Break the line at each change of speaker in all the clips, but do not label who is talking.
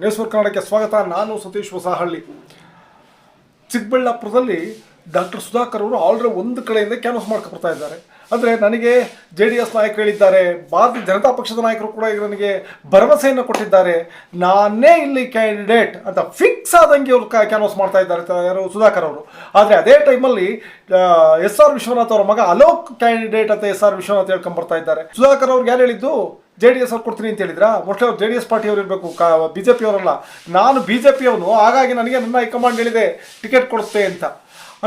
News ಕನ್ನಡಕ್ಕೆ ಸ್ವಾಗತ. ನಾನು ಸತೀಶ್ ಹೊಸಹಳ್ಳಿ. ಚಿಕ್ಕಬಳ್ಳಾಪುರದಲ್ಲಿ ಡಾಕ್ಟರ್ ಸುಧಾಕರ್ ಅವರು ಆಲ್ರೆಡಿ ಒಂದು ಕಡೆಯಿಂದ ಕ್ಯಾನ್ವಸ್ ಮಾಡ್ಕೊ ಬರ್ತಾ ಇದ್ದಾರೆ. ಅಂದರೆ ನನಗೆ ಜೆ ಡಿ ಎಸ್ ನಾಯಕರು ಹೇಳಿದ್ದಾರೆ, ಭಾರತೀಯ ಜನತಾ ಪಕ್ಷದ ನಾಯಕರು ಕೂಡ ಈಗ ನನಗೆ ಭರವಸೆಯನ್ನು ಕೊಟ್ಟಿದ್ದಾರೆ. ನಾನೇ ಇಲ್ಲಿ ಕ್ಯಾಂಡಿಡೇಟ್ ಅಂತ ಫಿಕ್ಸ್ ಆದಂಗೆ ಅವರು ಕ್ಯಾನ್ವಸ್ ಮಾಡ್ತಾ ಇದ್ದಾರೆ ಯಾರು ಸುಧಾಕರ್ ಅವರು. ಆದರೆ ಅದೇ ಟೈಮಲ್ಲಿ ಎಸ್ ಆರ್ ವಿಶ್ವನಾಥ್ ಅವರ ಮಗ ಅಲೋಕ್ ಕ್ಯಾಂಡಿಡೇಟ್ ಅಂತ ಎಸ್ ಆರ್ ವಿಶ್ವನಾಥ್ ಹೇಳ್ಕೊಂಬರ್ತಾ ಇದ್ದಾರೆ. ಸುಧಾಕರ್ ಅವ್ರಿಗೆ ಯಾರು ಹೇಳಿದ್ದು? ಜೆ ಡಿ ಎಸ್ ಅವ್ರು ಕೊಡ್ತೀನಿ ಅಂತ ಹೇಳಿದ್ರಾ? ಮೋಸ್ಟ್ಲಿ ಅವ್ರು ಜೆ ಡಿ ಎಸ್ ಪಾರ್ಟಿಯವರು ಇರಬೇಕು, ಕ ಬಿ ಜೆ ಪಿಯವರಲ್ಲ ನಾನು ಬಿ ಜೆ ಪಿಯವನು ಹಾಗಾಗಿ ನನಗೆ ನನ್ನ ಹೈಕಮಾಂಡ್ ಹೇಳಿದೆ ಟಿಕೆಟ್ ಕೊಡುತ್ತೆ ಅಂತ.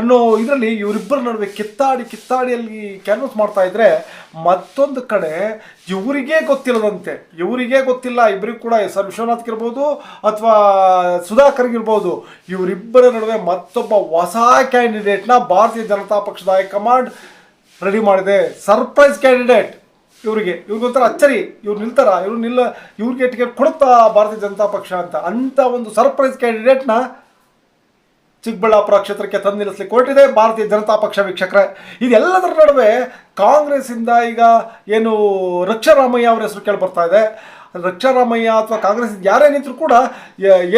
ಅನ್ನೋ ಇದರಲ್ಲಿ ಇವರಿಬ್ಬರ ನಡುವೆ ಕಿತ್ತಾಡಿ ಕಿತ್ತಾಡಿಯಲ್ಲಿ ಕ್ಯಾನ್ವಸ್ ಮಾಡ್ತಾ ಇದ್ರೆ, ಮತ್ತೊಂದು ಕಡೆ ಇವರಿಗೇ ಗೊತ್ತಿಲ್ಲದಂತೆ. ಇವರಿಗೇ ಗೊತ್ತಿಲ್ಲ ಇಬ್ಬರಿಗೂ ಕೂಡ ಎಸ್ ಆರ್ ವಿಶ್ವನಾಥ್ಗಿರ್ಬೋದು ಅಥವಾ ಸುಧಾಕರ್ಗಿರ್ಬೋದು ಇವರಿಬ್ಬರ ನಡುವೆ ಮತ್ತೊಬ್ಬ ಹೊಸ ಕ್ಯಾಂಡಿಡೇಟ್ನ ಭಾರತೀಯ ಜನತಾ ಪಕ್ಷದ ಹೈಕಮಾಂಡ್ ರೆಡಿ ಮಾಡಿದೆ. ಸರ್ಪ್ರೈಸ್ ಕ್ಯಾಂಡಿಡೇಟ್ ಇವರಿಗೆ ಇವ್ರಿಗೊಂಥರ ಅಚ್ಚರಿ, ಇವ್ರು ನಿಲ್ತಾರ, ಇವ್ರು ನಿಲ್ಲ, ಇವ್ರಿಗೆ ಟಿಕೆಟ್ ಕೊಡುತ್ತಾ ಭಾರತೀಯ ಜನತಾ ಪಕ್ಷ ಅಂತ. ಅಂತ ಒಂದು ಸರ್ಪ್ರೈಸ್ ಕ್ಯಾಂಡಿಡೇಟ್ನ ಚಿಕ್ಕಬಳ್ಳಾಪುರ ಕ್ಷೇತ್ರಕ್ಕೆ ತಂದು ನಿಲ್ಲಿಸಲಿ ಕೊಟ್ಟಿದೆ ಭಾರತೀಯ ಜನತಾ ಪಕ್ಷ ವೀಕ್ಷಕರೇ. ಇದೆಲ್ಲದರ ನಡುವೆ ಕಾಂಗ್ರೆಸ್ಸಿಂದ ಈಗ ಏನು ರಕ್ಷಾರಾಮಯ್ಯ ಅವರ ಹೆಸರು ಕೇಳಿ ಬರ್ತಾ ಇದೆ. ರಕ್ಷಾರಾಮಯ್ಯ ಅಥವಾ ಕಾಂಗ್ರೆಸ್ ಯಾರೇ ನಿಂತರೂ ಕೂಡ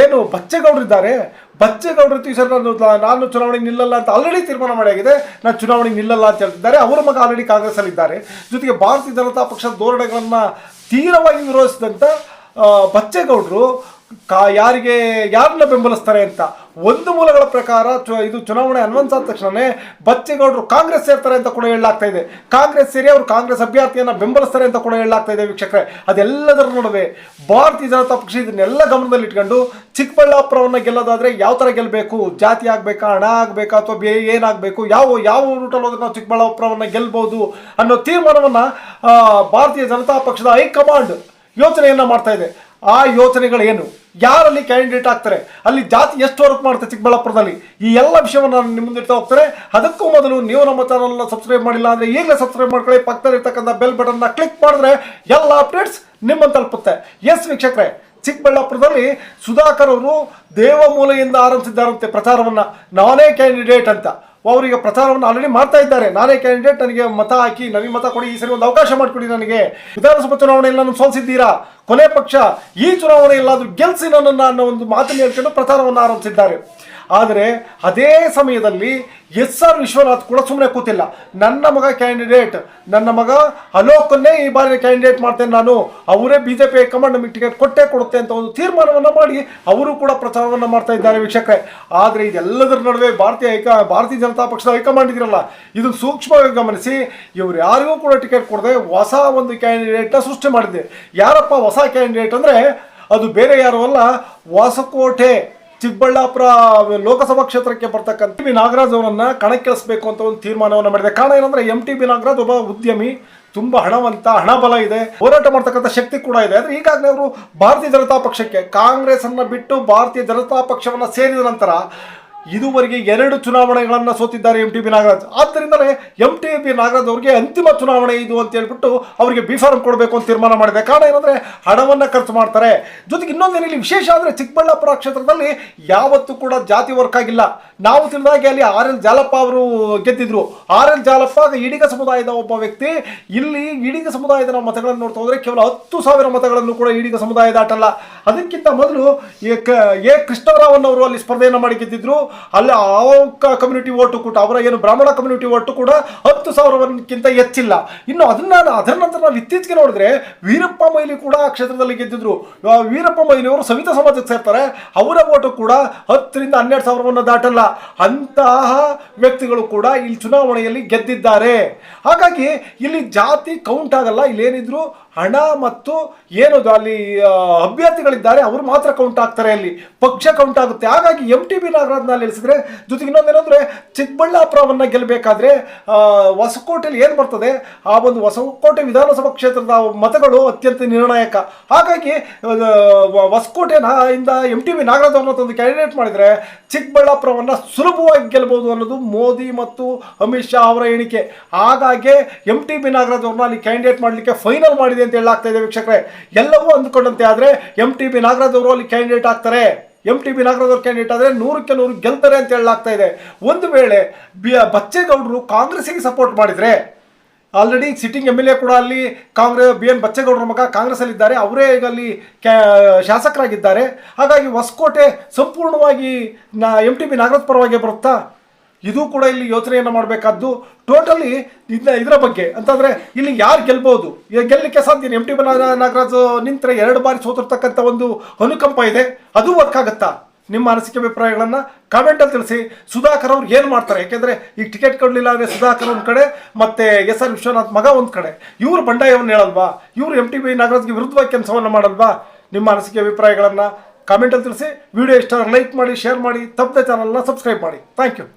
ಏನು ಬಚ್ಚೇಗೌಡರಿದ್ದಾರೆ ಬಚ್ಚೇಗೌಡರು ಸರಿ ನಾನು ನಾನು ಚುನಾವಣೆಗೆ ನಿಲ್ಲಲ್ಲ ಅಂತ ಆಲ್ರೆಡಿ ತೀರ್ಮಾನ ಮಾಡಿಯಾಗಿದೆ ನಾನು ಚುನಾವಣೆಗೆ ನಿಲ್ಲಲ್ಲ ಅಂತ ಹೇಳ್ತಿದ್ದಾರೆ. ಅವರ ಮಗ ಆಲ್ರೆಡಿ ಕಾಂಗ್ರೆಸ್ಸಲ್ಲಿದ್ದಾರೆ ಜೊತೆಗೆ ಭಾರತೀಯ ಜನತಾ ಪಕ್ಷದ ಧೋರಣೆಗಳನ್ನು ತೀವ್ರವಾಗಿ ವಿರೋಧಿಸಿದಂಥ ಬಚ್ಚೇಗೌಡರು ಕಾ ಯಾರಿಗೆ ಯಾರನ್ನ ಬೆಂಬಲಿಸ್ತಾರೆ ಅಂತ? ಒಂದು ಮೂಲಗಳ ಪ್ರಕಾರ ಇದು ಚುನಾವಣೆ ಅನ್ವನ್ಸ್ ಆದ ತಕ್ಷಣವೇ ಬಚ್ಚೇಗೌಡರು ಕಾಂಗ್ರೆಸ್ ಸೇರ್ತಾರೆ ಅಂತ ಕೂಡ ಹೇಳಲಾಗ್ತಾ ಇದೆ. ಕಾಂಗ್ರೆಸ್ ಸೇರಿ ಅವರು ಕಾಂಗ್ರೆಸ್ ಅಭ್ಯರ್ಥಿಯನ್ನು ಬೆಂಬಲಿಸ್ತಾರೆ ಅಂತ ಕೂಡ ಹೇಳಲಾಗ್ತಾ ಇದೆ ವೀಕ್ಷಕರೇ. ಅದೆಲ್ಲದರ ನಡುವೆ ಭಾರತೀಯ ಜನತಾ ಪಕ್ಷ ಇದನ್ನೆಲ್ಲ ಗಮನದಲ್ಲಿ ಇಟ್ಕೊಂಡು ಚಿಕ್ಕಬಳ್ಳಾಪುರವನ್ನ ಗೆಲ್ಲೋದಾದ್ರೆ ಯಾವ ಥರ ಗೆಲ್ಲಬೇಕು ಜಾತಿ ಆಗಬೇಕಾ, ಹಣ ಆಗಬೇಕಾ ಅಥವಾ ಬೇರೆ ಏನಾಗಬೇಕು? ಯಾವ ಯಾವ ರೂಟಲ್ಲಿ ಹೋದ್ರೆ ನಾವು ಚಿಕ್ಕಬಳ್ಳಾಪುರವನ್ನು ಗೆಲ್ಲಬಹುದು ಅನ್ನೋ ತೀರ್ಮಾನವನ್ನು ಭಾರತೀಯ ಜನತಾ ಪಕ್ಷದ ಹೈಕಮಾಂಡ್ ಯೋಚನೆಯನ್ನು ಮಾಡ್ತಾ ಇದೆ. ಆ ಯೋಚನೆಗಳು ಏನು? ಯಾರಲ್ಲಿ ಕ್ಯಾಂಡಿಡೇಟ್ ಆಗ್ತಾರೆ? ಅಲ್ಲಿ ಜಾತಿ ಎಷ್ಟು ವರ್ಕ್ ಮಾಡುತ್ತೆ ಚಿಕ್ಕಬಳ್ಳಾಪುರದಲ್ಲಿ? ಈ ಎಲ್ಲ ವಿಷಯವನ್ನು ನಾನು ನಿಮ್ಮ ಮುಂದೆ ಇಡ್ತಾ ಹೋಗ್ತಾರೆ ಅದಕ್ಕೂ ಮೊದಲು ನೀವು ನಮ್ಮ ಚಾನಲ್ನ ಸಬ್ಸ್ಕ್ರೈಬ್ ಮಾಡಿಲ್ಲ ಅಂದರೆ ಈಗಲೇ ಸಬ್ಸ್ಕ್ರೈಬ್ ಮಾಡ್ಕೊಳ್ಳಿ. ಪಕ್ಕದಲ್ಲಿ ಇರ್ತಕ್ಕಂಥ ಬೆಲ್ ಬಟನ್ನ ಕ್ಲಿಕ್ ಮಾಡಿದ್ರೆ ಎಲ್ಲ ಅಪ್ಡೇಟ್ಸ್ ನಿಮ್ಮನ್ನು ತಲುಪುತ್ತೆ. ಎಸ್ ವೀಕ್ಷಕರೇ, ಚಿಕ್ಕಬಳ್ಳಾಪುರದಲ್ಲಿ ಸುಧಾಕರ್ ಅವರು ದೇವಮೂಲೆಯಿಂದ ಆರಂಭಿಸಿದ್ದಾರಂತೆ ಪ್ರಚಾರವನ್ನು. ನಾನೇ ಕ್ಯಾಂಡಿಡೇಟ್ ಅಂತ. ಅವರಿಗೆ ಪ್ರಚಾರವನ್ನು ಆಲ್ರೆಡಿ ಮಾಡ್ತಾ ಇದ್ದಾರೆ. ನಾನೇ ಕ್ಯಾಂಡಿಡೇಟ್ ನನಗೆ ಮತ ಹಾಕಿ ನನಗೆ ಮತ ಕೊಡಿ, ಈ ಸರಿ ಒಂದು ಅವಕಾಶ ಮಾಡಿಕೊಡಿ ನನಗೆ. ವಿಧಾನಸಭಾ ಚುನಾವಣೆಯಲ್ಲಿ ನಾನು ಸೋಲಿಸಿದ್ದೀರಾ? ಕೊನೆ ಪಕ್ಷ ಈ ಚುನಾವಣೆ ಚುನಾವಣೆಯಲ್ಲಾದರೂ ಗೆಲ್ಸಿ ನನ್ನನ್ನು ಅನ್ನೋ ಒಂದು ಮಾತನ್ನು ಹೇಳ್ಕೊಂಡು ಪ್ರಚಾರವನ್ನು ಆರಂಭಿಸಿದ್ದಾರೆ. ಆದರೆ ಅದೇ ಸಮಯದಲ್ಲಿ ಎಸ್ ಆರ್ ವಿಶ್ವನಾಥ್ ಕೂಡ ಸುಮ್ಮನೆ ಕೂತಿಲ್ಲ. ನನ್ನ ಮಗ ಕ್ಯಾಂಡಿಡೇಟ್ ನನ್ನ ಮಗ ಅಲೋಕನ್ನೇ ಈ ಬಾರಿ ಕ್ಯಾಂಡಿಡೇಟ್ ಮಾಡ್ತೇನೆ ನಾನು. ಅವರೇ B J P high command ನಮಗೆ ಟಿಕೆಟ್ ಕೊಟ್ಟೇ ಕೊಡುತ್ತೆ ಅಂತ ಒಂದು ತೀರ್ಮಾನವನ್ನು ಮಾಡಿ ಅವರು ಕೂಡ ಪ್ರಚಾರವನ್ನು ಮಾಡ್ತಾ ಇದ್ದಾರೆ ವೀಕ್ಷಕರೇ. ಆದರೆ ಇದೆಲ್ಲದರ ನಡುವೆ ಭಾರತೀಯ ಹೈಕ ಭಾರತೀಯ ಜನತಾ ಪಕ್ಷದ ಹೈಕಮಾಂಡ್ ಇದನ್ನು ಇದು ಸೂಕ್ಷ್ಮವಾಗಿ ಗಮನಿಸಿ. ಇವರು ಯಾರಿಗೂ ಕೂಡ ಟಿಕೆಟ್ ಕೊಡದೆ ಹೊಸ ಒಂದು ಕ್ಯಾಂಡಿಡೇಟ್ನ ಸೃಷ್ಟಿ ಮಾಡಿದೆ. ಯಾರಪ್ಪ ಹೊಸ ಕ್ಯಾಂಡಿಡೇಟ್ ಅಂದರೆ ಅದು ಬೇರೆ ಯಾರು ಅಲ್ಲ, ಹೊಸಕೋಟೆ. ಚಿಕ್ಕಬಳ್ಳಾಪುರ ಲೋಕಸಭಾ ಕ್ಷೇತ್ರಕ್ಕೆ ಬರ್ತಕ್ಕಂಥ ಟಿ ಬಿ ನಾಗರಾಜ್ ಅವರನ್ನ ಕಣಕ್ಕಿಳಿಸಬೇಕು ಅಂತ ಒಂದು ತೀರ್ಮಾನವನ್ನು ಮಾಡಿದೆ. ಕಾರಣ ಏನಂದ್ರೆ ಎಂ ಟಿ ಬಿ ನಾಗರಾಜ್ ಒಬ್ಬ ಉದ್ಯಮಿ, ತುಂಬಾ ಹಣವಂತ, ಹಣಬಲ ಇದೆ, ಹೋರಾಟ ಮಾಡ್ತಕ್ಕಂಥ ಶಕ್ತಿ ಕೂಡ ಇದೆ. ಆದ್ರೆ ಈಗಾಗಲೇ ಅವರು ಭಾರತೀಯ ಜನತಾ ಪಕ್ಷಕ್ಕೆ ಕಾಂಗ್ರೆಸ್ ಅನ್ನ ಬಿಟ್ಟು ಭಾರತೀಯ ಜನತಾ ಪಕ್ಷವನ್ನ ಸೇರಿದ ನಂತರ ಇದುವರೆಗೆ ಎರಡು ಚುನಾವಣೆಗಳನ್ನು ಸೋತಿದ್ದಾರೆ ಎಂ ಟಿ ಬಿ ನಾಗರಾಜ್. ಆದ್ದರಿಂದಲೇ ಎಂ ಟಿ ಬಿ ನಾಗರಾಜ್ ಅವರಿಗೆ ಅಂತಿಮ ಚುನಾವಣೆ ಇದು ಅಂತ ಹೇಳ್ಬಿಟ್ಟು ಅವರಿಗೆ ಬಿಫಾರ್ಮ್ ಕೊಡಬೇಕು ಅಂತ ತೀರ್ಮಾನ ಮಾಡಿದೆ ಕಾರಣ ಏನಂದ್ರೆ ಹಣವನ್ನು ಖರ್ಚು ಮಾಡ್ತಾರೆ. ಜೊತೆಗೆ ಇನ್ನೊಂದೇನು ಇಲ್ಲಿ ವಿಶೇಷ ಅಂದರೆ ಚಿಕ್ಕಬಳ್ಳಾಪುರ ಕ್ಷೇತ್ರದಲ್ಲಿ ಯಾವತ್ತೂ ಕೂಡ ಜಾತಿ ವರ್ಕ್ ಆಗಿಲ್ಲ. ನಾವು ತಿಳಿದಾಗೆ ಅಲ್ಲಿ ಆರ್ ಎಲ್ ಜಾಲಪ್ಪ ಅವರು ಗೆದ್ದಿದ್ರು. ಆರ್ ಎಲ್ ಜಾಲಪ್ಪ ಇಡಿಗ ಸಮುದಾಯದ ಒಬ್ಬ ವ್ಯಕ್ತಿ. ಇಲ್ಲಿ ಇಡಿಗ ಸಮುದಾಯದ ಮತಗಳನ್ನು ನೋಡ್ತಾ ಹೋದರೆ ಕೇವಲ ಹತ್ತು ಸಾವಿರ ಮತಗಳನ್ನು ಕೂಡ ಇಡಿಗ ಸಮುದಾಯ ದಾಟಲ್ಲ ಅದಕ್ಕಿಂತ ಮೊದಲು ಎ ಕೃಷ್ಣರಾವನ್ ಅವರು ಅಲ್ಲಿ ಸ್ಪರ್ಧೆಯನ್ನು ಮಾಡಿ ಗೆದ್ದಿದ್ರು. ಅಲ್ಲಿ ಆ ಕಮ್ಯುನಿಟಿ ಓಟು ಕೂಡ, ಅವರ ಏನು ಬ್ರಾಹ್ಮಣ ಕಮ್ಯುನಿಟಿ ಓಟು ಕೂಡ ಹತ್ತು ಸಾವಿರಕ್ಕಿಂತ ಹೆಚ್ಚಿಲ್ಲ. ಇನ್ನು ಅದನ್ನ ಅದರ ನಂತರ ನಾವು ಇತ್ತೀಚೆಗೆ ನೋಡಿದ್ರೆ ವೀರಪ್ಪ ಮೊಯ್ಲಿ ಕೂಡ ಆ ಕ್ಷೇತ್ರದಲ್ಲಿ ಗೆದ್ದಿದ್ರು. ವೀರಪ್ಪ ಮೊಯ್ಲಿ ಅವರು ಸವಿತಾ ಸಮಾಜಕ್ಕೆ ಸೇರ್ತಾರೆ. ಅವರ ಓಟು ಕೂಡ ಹತ್ತರಿಂದ ಹನ್ನೆರಡು ಸಾವಿರವನ್ನು ದಾಟಲ್ಲ. ಅಂತಹ ವ್ಯಕ್ತಿಗಳು ಕೂಡ ಇಲ್ಲಿ ಚುನಾವಣೆಯಲ್ಲಿ ಗೆದ್ದಿದ್ದಾರೆ. ಹಾಗಾಗಿ ಇಲ್ಲಿ ಜಾತಿ ಕೌಂಟ್ ಆಗಲ್ಲ, ಇಲ್ಲೇನಿದ್ರು ಹಣ ಮತ್ತು ಏನು ಅಲ್ಲಿ ಅಭ್ಯರ್ಥಿಗಳಿದ್ದಾರೆ, ಅವರು ಮಾತ್ರ ಕೌಂಟ್ ಆಗ್ತಾರೆ ಅಲ್ಲಿ. ಪಕ್ಷ ಕೌಂಟ್ ಆಗುತ್ತೆ. ಹಾಗಾಗಿ ಎಂ ಟಿ ಬಿ ನಾಗರಾಜ್ನ ನಿಲ್ಲಿಸಿದ್ರೆ ಜೊತೆಗೆ ಇನ್ನೊಂದೇನಂದ್ರೆ ಚಿಕ್ಕಬಳ್ಳಾಪುರವನ್ನು ಗೆಲ್ಲಬೇಕಾದ್ರೆ ಹೊಸಕೋಟೆಯಲ್ಲಿ ಏನು ಬರ್ತದೆ? ಆ ಒಂದು ಹೊಸಕೋಟೆ ವಿಧಾನಸಭಾ ಕ್ಷೇತ್ರದ ಮತಗಳು ಅತ್ಯಂತ ನಿರ್ಣಾಯಕ. ಹಾಗಾಗಿ ಹೊಸಕೋಟೆಯಿಂದ ಎಂ ಟಿ ಬಿ ನಾಗರಾಜ್ ತಂದು ಕ್ಯಾಂಡಿಡೇಟ್ ಮಾಡಿದ್ರೆ, ಚಿಕ್ಕಬಳ್ಳಾಪುರವನ್ನು ಸುಲಭವಾಗಿ ಗೆಲ್ಲಬಹುದು ಅನ್ನೋದು ಮೋದಿ ಮತ್ತು ಅಮಿತ್ ಶಾ ಅವರ ಎಣಿಕೆ. ಹಾಗಾಗಿ ಎಂ ಟಿ ಬಿ ನಾಗರಾಜ್ ಅವ್ರನ್ನ ಅಲ್ಲಿ ಕ್ಯಾಂಡಿಡೇಟ್ ಮಾಡಲಿಕ್ಕೆ ಫೈನಲ್ ಮಾಡಿದೆ ಅಂತ ಹೇಳಾಗ್ತಾ ಇದೆ ವೀಕ್ಷಕರೇ. ಎಲ್ಲವೂ ಅಂದ್ಕೊಂಡಂತೆ ಆದರೆ ಎಂ ಟಿ ಬಿ ನಾಗರಾಜ್ ಅವರು ಅಲ್ಲಿ ಕ್ಯಾಂಡಿಡೇಟ್ ಆಗ್ತಾರೆ. ಎಂ ಟಿ ಬಿ ನಾಗರಾಜ್ ಅವರು ಕ್ಯಾಂಡಿಡೇಟ್ ಆದರೆ ನೂರಕ್ಕೆ ನೂರು ಗೆಲ್ತಾರೆ ಅಂತ ಹೇಳಲಾಗ್ತಾ ಇದೆ. ಒಂದು ವೇಳೆ ಬಿ, ಬಚ್ಚೇಗೌಡರು ಕಾಂಗ್ರೆಸ್ಸಿಗೆ ಸಪೋರ್ಟ್ ಮಾಡಿದ್ರೆ already sitting M L A ಕೂಡ ಅಲ್ಲಿ ಕಾಂಗ್ರೆಸ್ ಬಿ ಎನ್ ಬಚ್ಚೇಗೌಡರ ಮಗ ಕಾಂಗ್ರೆಸ್ಸಲ್ಲಿದ್ದಾರೆ. ಅವರೇ ಈಗ ಅಲ್ಲಿ ಕ್ಯಾ, ಶಾಸಕರಾಗಿದ್ದಾರೆ. ಹಾಗಾಗಿ ಹೊಸಕೋಟೆ ಸಂಪೂರ್ಣವಾಗಿ ನಾ ಎಂ ಟಿ ಬಿ ನಾಗರಾಜ್ ಪರವಾಗಿ ಬರುತ್ತಾ? ಇದು ಕೂಡ ಇಲ್ಲಿ ಯೋಚನೆಯನ್ನು ಮಾಡಬೇಕಾದ್ದು ಟೋಟಲಿ ಇದ ಇದರ ಬಗ್ಗೆ. ಅಂತಂದರೆ ಇಲ್ಲಿ ಯಾರು ಗೆಲ್ಬೋದು? ಈಗ ಗೆಲ್ಲಲಿಕ್ಕೆ ಸಾಧ್ಯ ಎಂ ಟಿ ನಾಗರಾಜ್ ನಿಂತರೆ ಎರಡು ಬಾರಿ ಸೋತಿರ್ತಕ್ಕಂಥ ಒಂದು ಅನುಕಂಪ ಇದೆ. ಅದು ವರ್ಕ್ ಆಗುತ್ತಾ ನಿಮ್ಮ ಅನಿಸಿಕೆ ಅಭಿಪ್ರಾಯಗಳನ್ನು ಕಾಮೆಂಟಲ್ಲಿ ತಿಳಿಸಿ. ಸುಧಾಕರ್ ಅವ್ರು ಏನು ಮಾಡ್ತಾರೆ? ಯಾಕೆಂದರೆ ಈಗ ಟಿಕೆಟ್ ಕೊಡಲಿಲ್ಲ ಅಂದರೆ ಸುಧಾಕರ್ ಒಂದು ಕಡೆ, ಮತ್ತು ಎಸ್ ಆರ್ ವಿಶ್ವನಾಥ್ ಮಗ ಒಂದು ಕಡೆ. ಇವರು ಬಂಡಾಯವನ್ನು ಹೇಳಲ್ವಾ? ಇವರು ಎಂ ಟಿ ಬಿ ನಾಗರಾಜ್ಗೆ ವಿರುದ್ಧವಾಗಿ ಕೆಲಸವನ್ನು ಮಾಡಲ್ವಾ? ನಿಮ್ಮ ಅನಿಸಿಕೆ ಅಭಿಪ್ರಾಯಗಳನ್ನು ಕಾಮೆಂಟಲ್ಲಿ ತಿಳಿಸಿ. ವಿಡಿಯೋ ಇಷ್ಟ ಲೈಕ್ ಮಾಡಿ ಶೇರ್ ಮಾಡಿ. ತಪ್ಪದೆ ಚಾನಲ್ನ ಸಬ್ಸ್ಕ್ರೈಬ್ ಮಾಡಿ. Thank you